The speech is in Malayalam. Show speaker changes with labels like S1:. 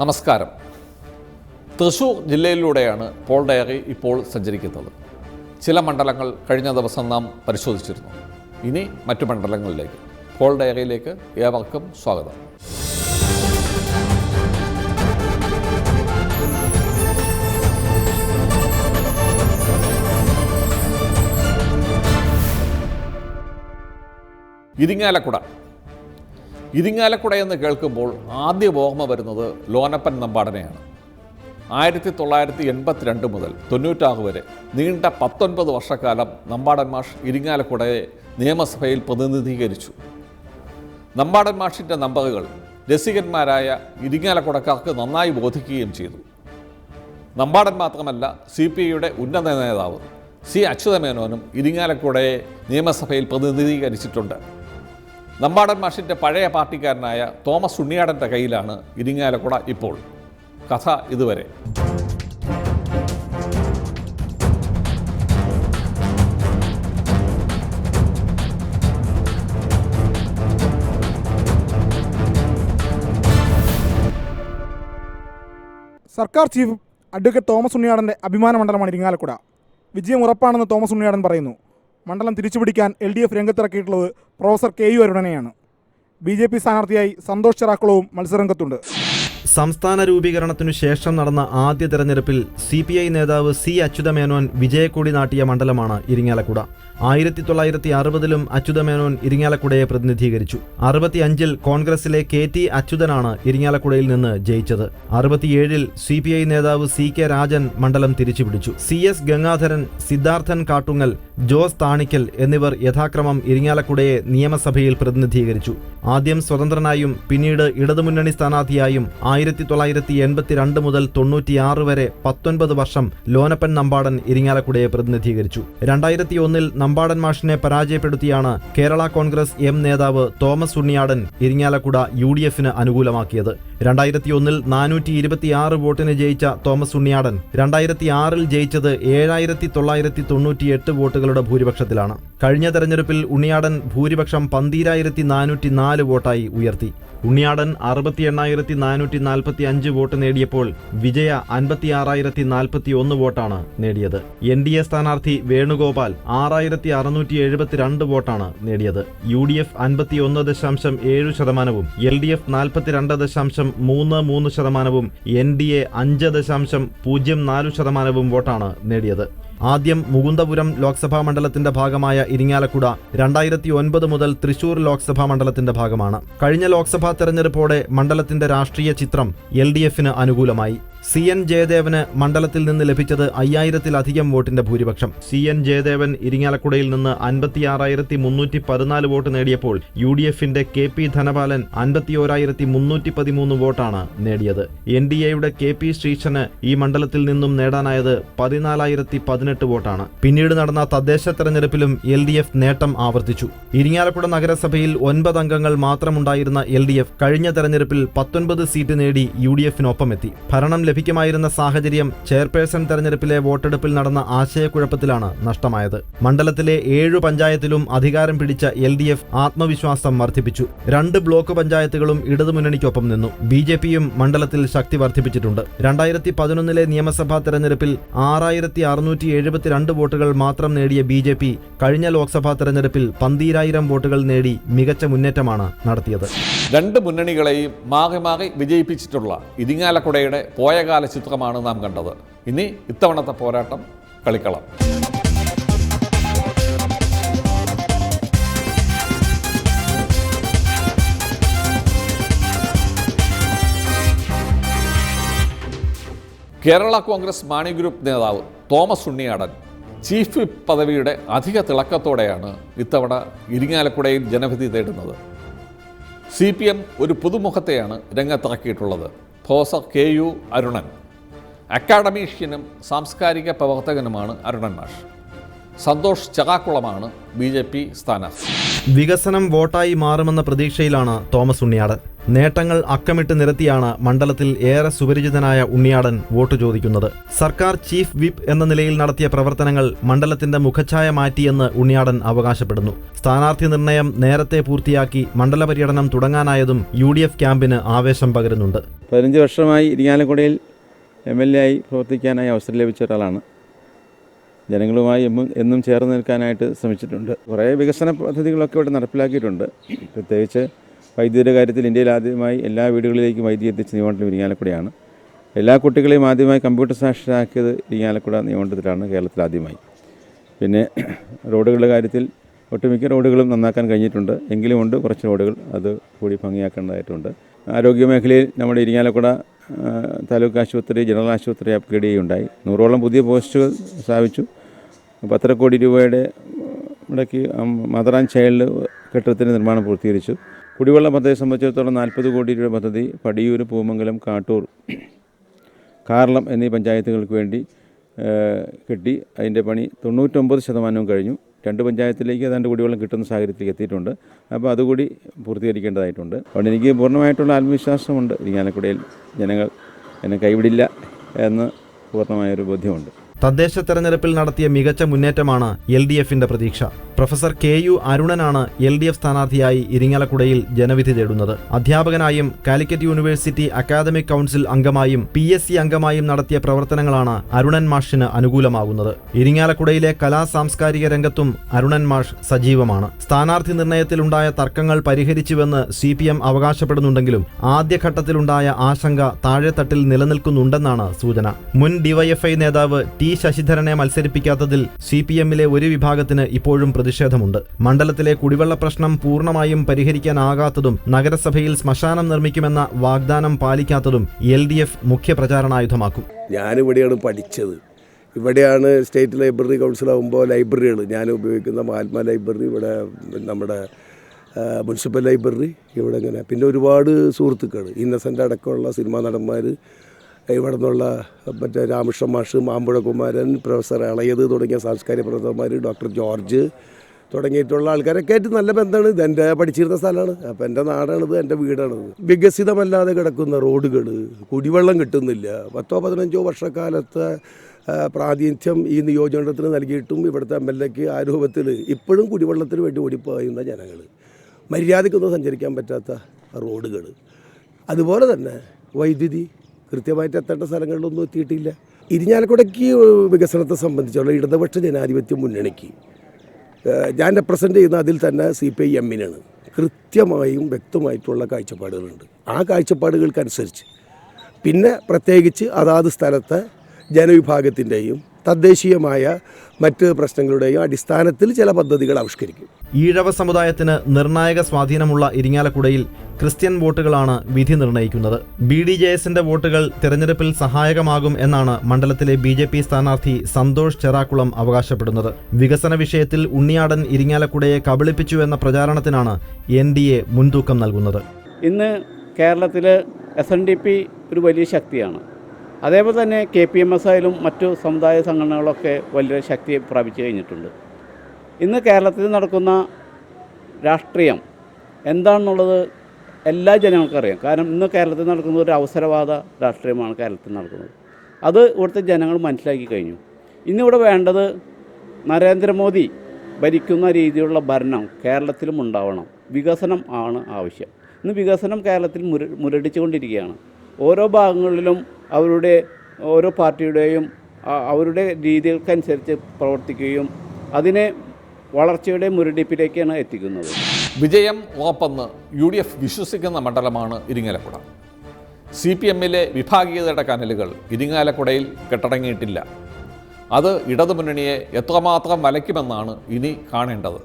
S1: നമസ്കാരം. തൃശൂർ ജില്ലയിലൂടെയാണ് പോൾ ഡയറി ഇപ്പോൾ സഞ്ചരിക്കുന്നത്. ചില മണ്ഡലങ്ങൾ കഴിഞ്ഞ ദിവസം നാം പരിശോധിച്ചിരുന്നു. ഇനി മറ്റു മണ്ഡലങ്ങളിലേക്ക്. പോൾ ഡയറിയിലേക്ക് ഏവർക്കും സ്വാഗതം. ഇരിങ്ങാലക്കുട ഇരിങ്ങാലക്കുട എന്ന് കേൾക്കുമ്പോൾ ആദ്യം ഓർമ്മ വരുന്നത് ലോനപ്പൻ നമ്പാടനെയാണ്. ആയിരത്തി തൊള്ളായിരത്തി എൺപത്തിരണ്ട് മുതൽ തൊണ്ണൂറ്റാറ് വരെ നീണ്ട പത്തൊൻപത് വർഷക്കാലം നമ്പാടൻ മാഷ് ഇരിങ്ങാലക്കുടയെ നിയമസഭയിൽ പ്രതിനിധീകരിച്ചു. നമ്പാടൻ മാഷിന്റെ നമ്പറുകൾ രസികന്മാരായ ഇരിങ്ങാലക്കുടക്കാർക്ക് നന്നായി ബോധിക്കുകയും ചെയ്തു. നമ്പാടൻ മാത്രമല്ല സി പി ഐയുടെ ഉന്നത നേതാവ് സി അച്യുതമേനോനും ഇരിങ്ങാലക്കുടയെ നിയമസഭയിൽ പ്രതിനിധീകരിച്ചിട്ടുണ്ട്. നമ്പാടൻ മാഷിന്റെ പഴയ പാർട്ടിക്കാരനായ തോമസ് ഉണ്ണിയാടന്റെ കയ്യിലാണ് ഇരിങ്ങാലക്കുട ഇപ്പോൾ. കഥ ഇതുവരെ.
S2: സർക്കാർ ചീഫ് അഡ്വക്കേറ്റ് തോമസ് ഉണ്ണിയാടന്റെ അഭിമാന മണ്ഡലമാണ് ഇരിങ്ങാലക്കുട. വിജയം ഉറപ്പാണെന്ന് തോമസ് ഉണ്ണിയാടൻ പറയുന്നു. മണ്ഡലം തിരിച്ചുപിടിക്കാൻ എൽ ഡി എഫ് രംഗത്തിറക്കിയിട്ടുള്ളത് പ്രൊഫസർ കെ യു അരുണനെയാണ്. ബി ജെ പി സ്ഥാനാർത്ഥിയായി സന്തോഷ് ചെറാക്കുളവും മത്സരരംഗത്തുണ്ട്.
S3: സംസ്ഥാന രൂപീകരണത്തിനു ശേഷം നടന്ന ആദ്യ തെരഞ്ഞെടുപ്പിൽ സി പി ഐ നേതാവ് സി അച്യുതമേനോൻ വിജയക്കൊടി നാട്ടിയ മണ്ഡലമാണ് ഇരിങ്ങാലക്കുട. ആയിരത്തി തൊള്ളായിരത്തി അറുപതിലും അച്യുതമേനോൻ ഇരിങ്ങാലക്കുടയെ പ്രതിനിധീകരിച്ചു. അറുപത്തിയഞ്ചിൽ കോൺഗ്രസിലെ കെ ടി അച്യുതനാണ് ഇരിങ്ങാലക്കുടയിൽ നിന്ന് ജയിച്ചത്. അറുപത്തിയേഴിൽ സി പി ഐ നേതാവ് സി കെ രാജൻ മണ്ഡലം തിരിച്ചുപിടിച്ചു. സി എസ് ഗംഗാധരൻ സിദ്ധാർത്ഥൻ കാട്ടുങ്ങൽ ജോസ് താണിക്കൽ എന്നിവർ യഥാക്രമം ഇരിങ്ങാലക്കുടയെ നിയമസഭയിൽ പ്രതിനിധീകരിച്ചു. ആദ്യം സ്വതന്ത്രനായും പിന്നീട് ഇടതുമുന്നണി സ്ഥാനാർത്ഥിയായും ആയിരത്തി തൊള്ളായിരത്തി എൺപത്തിരണ്ട് മുതൽ തൊണ്ണൂറ്റിയാറ് വരെ പത്തൊൻപത് വർഷം ലോനപ്പൻ നമ്പാടൻ ഇരിങ്ങാലക്കുടയെ പ്രതിനിധീകരിച്ചു. രണ്ടായിരത്തി ഒന്നിൽ നമ്പാടൻ മാഷിനെ പരാജയപ്പെടുത്തിയാണ് കേരള കോൺഗ്രസ് എം നേതാവ് Thomas Unniyadan Irinjalakuda U D എഫിന് അനുകൂലമാക്കിയത്. രണ്ടായിരത്തി ഒന്നിൽ നാനൂറ്റി ഇരുപത്തിയാറ് വോട്ടിന് ജയിച്ച തോമസ് ഉണ്ണിയാടൻ രണ്ടായിരത്തി ആറിൽ ജയിച്ചത് ഏഴായിരത്തി തൊള്ളായിരത്തി തൊണ്ണൂറ്റിയെട്ട് വോട്ടുകളുടെ ഭൂരിപക്ഷത്തിലാണ്. കഴിഞ്ഞ തെരഞ്ഞെടുപ്പിൽ ഉണ്ണിയാടൻ ഭൂരിപക്ഷം പന്തീരായിരത്തി നാനൂറ്റി നാല് വോട്ടായി ഉയർത്തി. ഉണ്ണിയാടൻ അറുപത്തി എണ്ണായിരത്തി നാനൂറ്റി നാൽപ്പത്തി അഞ്ച് വോട്ട് നേടിയപ്പോൾ വിജയ അൻപത്തി ആറായിരത്തി നാൽപ്പത്തി ഒന്ന് വോട്ടാണ് നേടിയത്. എൻ ഡി എ സ്ഥാനാർത്ഥി വേണുഗോപാൽ ആറായിരത്തി അറുന്നൂറ്റി എഴുപത്തിരണ്ട് വോട്ടാണ് നേടിയത്. യു ഡി എഫ് അൻപത്തി ഒന്ന് ദശാംശം ഏഴ് ശതമാനവും എൽ ഡി എഫ് നാൽപ്പത്തിരണ്ട് ദശാംശം മൂന്ന് മൂന്ന് ശതമാനവും എൻ ഡി എ അഞ്ച് ദശാംശം പൂജ്യം നാല് ശതമാനവും വോട്ടാണ് നേടിയത്. ആദ്യം മുകുന്ദപുരം ലോക്സഭാ മണ്ഡലത്തിന്റെ ഭാഗമായ ഇരിങ്ങാലക്കുട രണ്ടായിരത്തി ഒൻപത് മുതൽ തൃശൂർ ലോക്സഭാ മണ്ഡലത്തിന്റെ ഭാഗമാണ്. കഴിഞ്ഞ ലോക്സഭാ തെരഞ്ഞെടുപ്പോടെ മണ്ഡലത്തിന്റെ രാഷ്ട്രീയ ചിത്രം എൽ അനുകൂലമായി. സി എൻ ജയദേവന് മണ്ഡലത്തിൽ നിന്ന് ലഭിച്ചത് അയ്യായിരത്തിലധികം വോട്ടിന്റെ ഭൂരിപക്ഷം. സി എൻ ജയദേവൻ ഇരിങ്ങാലക്കുടയിൽ നിന്ന് അൻപത്തിയാറായിരത്തി മുന്നൂറ്റി പതിനാല് വോട്ട് നേടിയപ്പോൾ യു ഡി എഫിന്റെ കെ പി ധനപാലൻ അൻപത്തിയോരായിരത്തി മുന്നൂറ്റി പതിമൂന്ന് വോട്ടാണ് നേടിയത്. എൻ ഡി എയുടെ കെ പി ശ്രീശന് ഈ മണ്ഡലത്തിൽ നിന്നും നേടാനായത് പതിനാലായിരത്തി പതിനെട്ട് വോട്ടാണ്. പിന്നീട് നടന്ന തദ്ദേശ തെരഞ്ഞെടുപ്പിലും എൽ ഡി എഫ് നേട്ടം ആവർത്തിച്ചു. ഇരിങ്ങാലക്കുട നഗരസഭയിൽ ഒൻപത് അംഗങ്ങൾ മാത്രമുണ്ടായിരുന്ന എൽ ഡി എഫ് കഴിഞ്ഞ തെരഞ്ഞെടുപ്പിൽ പത്തൊൻപത് സീറ്റ് നേടി യു ഡി എഫിനൊപ്പമെത്തി. ഭരണം ലഭിക്കുമായിരുന്ന സാഹചര്യം ചെയർപേഴ്സൺ തെരഞ്ഞെടുപ്പിലെ വോട്ടെടുപ്പിൽ നടന്ന ആശയക്കുഴപ്പത്തിലാണ് നഷ്ടമായത്. മണ്ഡലത്തിലെ ഏഴു പഞ്ചായത്തിലും അധികാരം പിടിച്ച എൽ ഡി എഫ് ആത്മവിശ്വാസം വർദ്ധിപ്പിച്ചു. രണ്ട് ബ്ലോക്ക് പഞ്ചായത്തുകളും ഇടതുമുന്നണിക്കൊപ്പം നിന്നു. ബി ജെ പിയും മണ്ഡലത്തിൽ ശക്തി വർദ്ധിപ്പിച്ചിട്ടുണ്ട്. രണ്ടായിരത്തി പതിനൊന്നിലെ നിയമസഭാ തെരഞ്ഞെടുപ്പിൽ ആറായിരത്തി അറുന്നൂറ്റി എഴുപത്തിരണ്ട് വോട്ടുകൾ മാത്രം നേടിയ ബി ജെ പി കഴിഞ്ഞ ലോക്സഭാ തെരഞ്ഞെടുപ്പിൽ പന്തീരായിരം വോട്ടുകൾ നേടി മികച്ച മുന്നേറ്റമാണ് നടത്തിയത്.
S1: രണ്ട് മുന്നണികളെയും മാറി മാറി വിജയിപ്പിച്ചിട്ടുള്ള ഇരിങ്ങാലക്കുടയുടെ പോയകാല ചിത്രമാണ് നാം കണ്ടത്. ഇനി ഇത്തവണത്തെ പോരാട്ടം കളിക്കളം. കേരള കോൺഗ്രസ് മാണി ഗ്രൂപ്പ് നേതാവ് തോമസ് ഉണ്ണിയാടൻ ചീഫ് പദവിയുടെ അധിക തിളക്കത്തോടെയാണ് ഇത്തവണ ഇരിങ്ങാലക്കുടയിൽ ജനവിധി തേടുന്നത്. സി പി എം ഒരു പുതുമുഖത്തെയാണ് രംഗത്തിറക്കിയിട്ടുള്ളത്. Professor K U Arunan. അക്കാഡമീഷ്യനും സാംസ്കാരിക പ്രവർത്തകനുമാണ് അരുണൻ മാഷ്. സന്തോഷ് ചകാക്കുളമാണ് ബി ജെ പി സ്ഥാനാർത്ഥി.
S3: വികസനം വോട്ടായി മാറുമെന്ന പ്രതീക്ഷയിലാണ് തോമസ് ഉണ്ണിയാടൻ നേട്ടങ്ങൾ അക്കമിട്ട് നിരത്തിയാണ് മണ്ഡലത്തിൽ ഏറെ സുപരിചിതനായ ഉണ്ണിയാടൻ വോട്ട് ചോദിക്കുന്നത്. സർക്കാർ ചീഫ് വിപ്പ് എന്ന നിലയിൽ നടത്തിയ പ്രവർത്തനങ്ങൾ മണ്ഡലത്തിന്റെ മുഖഛായ മാറ്റിയെന്ന് ഉണ്ണിയാടൻ അവകാശപ്പെടുന്നു. സ്ഥാനാർത്ഥി നിർണയം നേരത്തെ പൂർത്തിയാക്കി മണ്ഡല പര്യടനം തുടങ്ങാനായതും യു ഡി എഫ് ക്യാമ്പിന് ആവേശം പകരുന്നുണ്ട്.
S4: പതിനഞ്ച് വർഷമായി ഇരിങ്ങാലക്കുടയിൽ എം എൽ എ ആയി പ്രവർത്തിക്കാനായി അവസരം ലഭിച്ച ഒരാളാണ്. ജനങ്ങളുമായി എന്നും എന്നും ചേർന്ന് നിൽക്കാനായിട്ട് ശ്രമിച്ചിട്ടുണ്ട്. കുറേ വികസന പദ്ധതികളൊക്കെ ഇവിടെ നടപ്പിലാക്കിയിട്ടുണ്ട്. പ്രത്യേകിച്ച് വൈദ്യുതിയുടെ കാര്യത്തിൽ ഇന്ത്യയിൽ ആദ്യമായി എല്ലാ വീടുകളിലേക്കും വൈദ്യുതി എത്തിച്ച നിയമമണ്ഡലം ഇരിങ്ങാലക്കുടയാണ് എല്ലാ കുട്ടികളെയും ആദ്യമായി കമ്പ്യൂട്ടർ സാക്ഷരരാക്കിയത് ഇരിങ്ങാലക്കുട നിയമമണ്ഡലത്തിലാണ് കേരളത്തിൽ ആദ്യമായി പിന്നെ റോഡുകളുടെ കാര്യത്തിൽ ഒട്ടുമിക്ക റോഡുകളും നന്നാക്കാൻ കഴിഞ്ഞിട്ടുണ്ട് എങ്കിലും ഉണ്ട് കുറച്ച് റോഡുകൾ അത് കൂടി ഭംഗിയാക്കേണ്ടതായിട്ടുണ്ട് ആരോഗ്യ മേഖലയിൽ നമ്മുടെ ഇരിങ്ങാലക്കുട താലൂക്ക് ആശുപത്രി ജനറൽ ആശുപത്രി അപ്ഗ്രേഡ് ചെയ്യുകയുണ്ടായി നൂറോളം പുതിയ പോസ്റ്റുകൾ സ്ഥാപിച്ചു പത്തര കോടി രൂപയുടെ മുടക്കി മദർ ആൻഡ് ചൈൽഡ് കെട്ടിടത്തിന്റെ നിർമ്മാണം പൂർത്തീകരിച്ചു കുടിവെള്ള പദ്ധതിയെ സംബന്ധിച്ചിടത്തോളം നാൽപ്പത് കോടി രൂപ പദ്ധതി പടിയൂർ പൂമംഗലം കാട്ടൂർ കാർളം എന്നീ പഞ്ചായത്തുകൾക്ക് വേണ്ടി കിട്ടി അതിന്റെ പണി തൊണ്ണൂറ്റൊമ്പത് ശതമാനവും കഴിഞ്ഞു. രണ്ട് പഞ്ചായത്തിലേക്ക് ഏതാണ്ട് കുടിവെള്ളം കിട്ടുന്ന സാഹചര്യത്തിലേക്ക് എത്തിയിട്ടുണ്ട്. അപ്പോൾ അതുകൂടി പൂർത്തീകരിക്കേണ്ടതായിട്ടുണ്ട്. അതുകൊണ്ട് എനിക്ക് പൂർണമായിട്ടുള്ള ആത്മവിശ്വാസമുണ്ട്. ഇരിങ്ങാലക്കുടയിൽ ജനങ്ങൾ എന്നെ കൈവിടില്ല എന്ന് പൂർണമായൊരു ബോധ്യമുണ്ട്.
S3: തദ്ദേശ തെരഞ്ഞെടുപ്പിൽ നടത്തിയ മികച്ച മുന്നേറ്റമാണ് എൽ ഡി എഫിന്റെ പ്രതീക്ഷ. പ്രൊഫസർ കെ യു അരുണനാണ് എൽ ഡി എഫ് സ്ഥാനാർത്ഥിയായി ഇരിങ്ങാലക്കുടയിൽ ജനവിധി തേടുന്നത്. അധ്യാപകനായും കാലിക്കറ്റ് യൂണിവേഴ്സിറ്റി അക്കാദമിക് കൗൺസിൽ അംഗമായും പി എസ് സി അംഗമായും നടത്തിയ പ്രവർത്തനങ്ങളാണ് അരുണൻ മാഷിന് അനുകൂലമാകുന്നത്. ഇരിങ്ങാലക്കുടയിലെ കലാ സാംസ്കാരിക രംഗത്തും അരുണൻ മാഷ് സജീവമാണ്. സ്ഥാനാർത്ഥി നിർണയത്തിലുണ്ടായ തർക്കങ്ങൾ പരിഹരിച്ചുവെന്ന് സി പി എം അവകാശപ്പെടുന്നുണ്ടെങ്കിലും ആദ്യഘട്ടത്തിലുണ്ടായ ആശങ്ക താഴെത്തട്ടിൽ നിലനിൽക്കുന്നുണ്ടെന്നാണ് സൂചന. മുൻ ഡിവൈഎഫ്ഐ നേതാവ് ടി ശശിധരനെ മത്സരിപ്പിക്കാത്തതിൽ സി പി എമ്മിലെ ഒരു വിഭാഗത്തിന് ഇപ്പോഴും പ്രതിഷേധമുണ്ട്. മണ്ഡലത്തിലെ കുടിവെള്ള പ്രശ്നം പൂർണമായും പരിഹരിക്കാനാകാത്തതും നഗരസഭയിൽ ശ്മശാനം നിർമ്മിക്കുമെന്ന വാഗ്ദാനം പാലിക്കാത്തതും എൽ ഡി എഫ് മുഖ്യ പ്രചാരണായുധമാക്കും
S5: ഞാനിവിടെയാണ് പഠിച്ചത്. ഇവിടെയാണ് സ്റ്റേറ്റ് ലൈബ്രറി കൗൺസിൽ ആകുമ്പോൾ ലൈബ്രറികൾ. ഞാൻ ഉപയോഗിക്കുന്ന മഹാത്മാ ലൈബ്രറി ഇവിടെ നമ്മുടെ മുനിസിപ്പൽ ലൈബ്രറി ഇവിടെ ഇങ്ങനെ. പിന്നെ ഒരുപാട് സുഹൃത്തുക്കൾ ഇന്നസെന്റ് അടക്കമുള്ള സിനിമാ നടന്മാർ ഇവിടെ മറ്റേ രാമകൃഷ്ണ മാഷ് മാമ്പുഴകുമാരൻ പ്രൊഫസർ ഇളയത് തുടങ്ങിയ സാംസ്കാരിക പ്രവർത്തകന്മാർ ഡോക്ടർ ജോർജ് തുടങ്ങിയിട്ടുള്ള ആൾക്കാരൊക്കെ ആയിട്ട് നല്ല ബന്ധമാണ്. ഇത് എന്റെ പഠിച്ചിരുന്ന സ്ഥലമാണ്. അപ്പോൾ എന്റെ നാടാണിത് എന്റെ വീടാണിത്. വികസിതമല്ലാതെ കിടക്കുന്ന റോഡുകൾ കുടിവെള്ളം കിട്ടുന്നില്ല. പത്തോ പതിനഞ്ചോ വർഷക്കാലത്തെ പ്രാതിനിധ്യം ഈ നിയോജകമണ്ഡലത്തിന് നൽകിയിട്ടും ഇവിടുത്തെ എം എൽ എക്ക് ആ രൂപത്തിൽ ഇപ്പോഴും കുടിവെള്ളത്തിന് വേണ്ടി ഓടിപ്പോയുന്ന ജനങ്ങൾ മര്യാദയ്ക്കൊന്നും സഞ്ചരിക്കാൻ പറ്റാത്ത റോഡുകൾ അതുപോലെ തന്നെ വൈദ്യുതി കൃത്യമായിട്ട് എത്തേണ്ട സ്ഥലങ്ങളിലൊന്നും എത്തിയിട്ടില്ല. ഇരിഞ്ഞാലക്കുടയ്ക്ക് വികസനത്തെ സംബന്ധിച്ചുള്ള ഇടതുപക്ഷ ജനാധിപത്യ മുന്നണിക്ക് ഞാൻ റെപ്രസെന്റ് ചെയ്യുന്ന അതിൽ തന്നെ സി പി ഐ എമ്മിനാണ് കൃത്യമായും വ്യക്തമായിട്ടുള്ള കാഴ്ചപ്പാടുകളുണ്ട്. ആ കാഴ്ചപ്പാടുകൾക്കനുസരിച്ച്. പിന്നെ പ്രത്യേകിച്ച് അതാത് സ്ഥലത്തെ ജനവിഭാഗത്തിന്റെയും തദ്ദേശീയമായ മറ്റ് പ്രശ്നങ്ങളുടെയും അടിസ്ഥാനത്തിൽ ചില പദ്ധതികൾ ആവിഷ്കരിക്കും.
S3: ഈഴവ സമുദായത്തിന് നിർണായക സ്വാധീനമുള്ള ഇരിങ്ങാലക്കുടയിൽ ക്രിസ്ത്യൻ വോട്ടുകളാണ് വിധി നിർണയിക്കുന്നത് ബി ഡി ജെ എസിന്റെ വോട്ടുകൾ തെരഞ്ഞെടുപ്പിൽ സഹായകമാകും എന്നാണ് മണ്ഡലത്തിലെ ബി ജെ പി സ്ഥാനാർത്ഥി സന്തോഷ് ചെറാക്കുളം അവകാശപ്പെടുന്നത്. വികസന വിഷയത്തിൽ ഉണ്ണിയാടൻ ഇരിങ്ങാലക്കുടയെ കബളിപ്പിച്ചു എന്ന പ്രചാരണത്തിനാണ് എൻ ഡി എ മുൻതൂക്കം നൽകുന്നത്.
S6: ഇന്ന് കേരളത്തിലെ എസ് എൻ ഡി പി ഒരു വലിയ ശക്തിയാണ്. അതേപോലെ തന്നെ കെ പി എം എസ് ആയാലും മറ്റു സമുദായ സംഘടനകളൊക്കെ വലിയ ശക്തി പ്രാപിച്ചു കഴിഞ്ഞിട്ടുണ്ട്. ഇന്ന് കേരളത്തിൽ നടക്കുന്ന രാഷ്ട്രീയം എന്താണെന്നുള്ളത് എല്ലാ ജനങ്ങൾക്കും അറിയാം. കാരണം ഇന്ന് കേരളത്തിൽ നടക്കുന്ന ഒരു അവസരവാദ രാഷ്ട്രീയമാണ് കേരളത്തിൽ നടക്കുന്നത്. അത് ഇവിടുത്തെ ജനങ്ങൾ മനസ്സിലാക്കി കഴിഞ്ഞു. ഇന്നിവിടെ വേണ്ടത് നരേന്ദ്രമോദി ഭരിക്കുന്ന രീതിയിലുള്ള ഭരണം കേരളത്തിലും ഉണ്ടാവണം. വികസനം ആണ് ആവശ്യം. ഇന്ന് വികസനം കേരളത്തിൽ മുര മുരടിച്ചുകൊണ്ടിരിക്കുകയാണ്. ഓരോ ഭാഗങ്ങളിലും അവരുടെ ഓരോ പാർട്ടിയുടെയും അവരുടെ രീതികൾക്കനുസരിച്ച് പ്രവർത്തിക്കുകയും അതിനെ വളർച്ചയുടെ മുരടിപ്പിലേക്കാണ് എത്തിക്കുന്നത്.
S1: വിജയം ഉറപ്പെന്ന് യു ഡി എഫ് വിശ്വസിക്കുന്ന മണ്ഡലമാണ് ഇരിങ്ങാലക്കുട. സി പി എമ്മിലെ വിഭാഗീയതയുടെ കനലുകൾ ഇരിങ്ങാലക്കുടയിൽ കെട്ടടങ്ങിയിട്ടില്ല. അത് ഇടതുമുന്നണിയെ എത്രമാത്രം വലയ്ക്കുമെന്നാണ് ഇനി കാണേണ്ടത്.